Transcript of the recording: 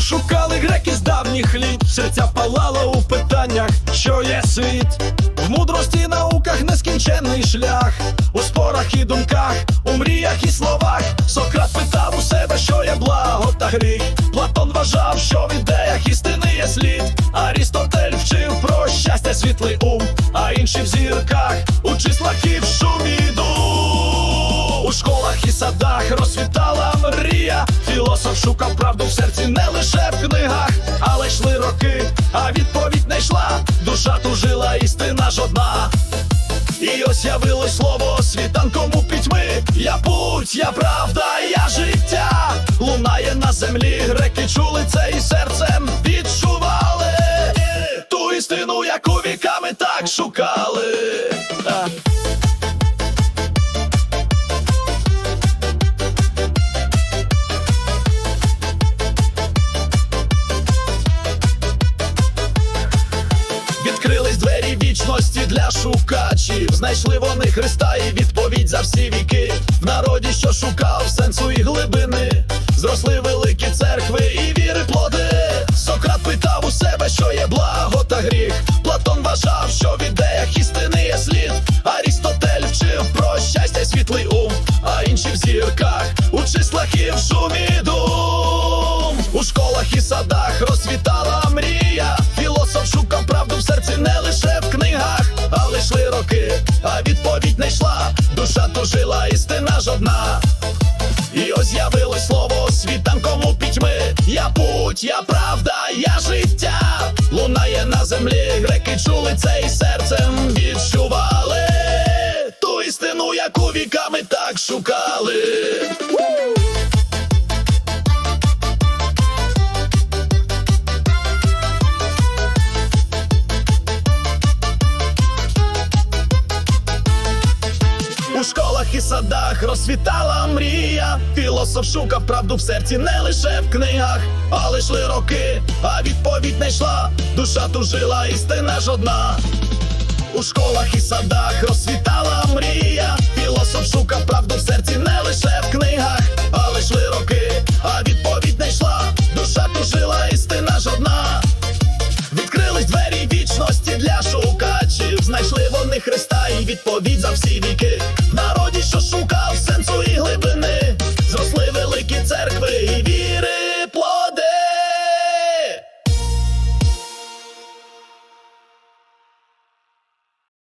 Шукали греки з давніх літ, серця палало у питаннях, що є світ, в мудрості науках нескінченний шлях, у спорах і думках, у мріях і словах. Сократ питав у себе, що є благо та гріх. Платон вважав, що в ідеях істини є слід. Арістотель вчив про щастя, світлий ум, а інші в зірках у числах і в шумі ду. У школах і садах розсвітала мрія. Філософ шукав правду в серці не лише в книгах, але йшли роки, а відповідь не йшла. Душа тужила, істина ж одна. І ось явилось слово світанком у пітьми. Я путь, я правда, я життя. Лунає на землі, греки чули це і серцем відчували ту істину, яку віками так шукали. Для шукачів. Знайшли вони Христа і відповідь за всі віки. В народі, що шукав сенсу і глибини. Зросли великі церкви і віри плоди. Сократ питав у себе, що є благо та гріх. Платон вважав, що в ідеях істини є слід. Арістотель вчив про щастя світлий ум, а інші в зірках, у числах і в шумі дум. У школах і садах розцвітала мрія. Не йшла. Душа тужила, істина жодна. І ось з'явилось слово світанком у пітьми. Я путь, я правда, я життя. Лунає на землі, греки чули це і серцем відчували ту істину, яку віками так шукали. У школах і садах розцвітала мрія. Філософ шукав правду в серці не лише в книгах, але йшли роки, а відповідь не йшла. Душа тужила, істина ж одна. У школах і садах розцвітала мрія. Філософ шукав правду в серці не лише в книгах, але йшли роки, а відповідь не йшла. Душа тужила, істина ж одна. Відкрились двері вічності для шукачів. Знайшли вони Христа і відповідь за всі віки. В народі,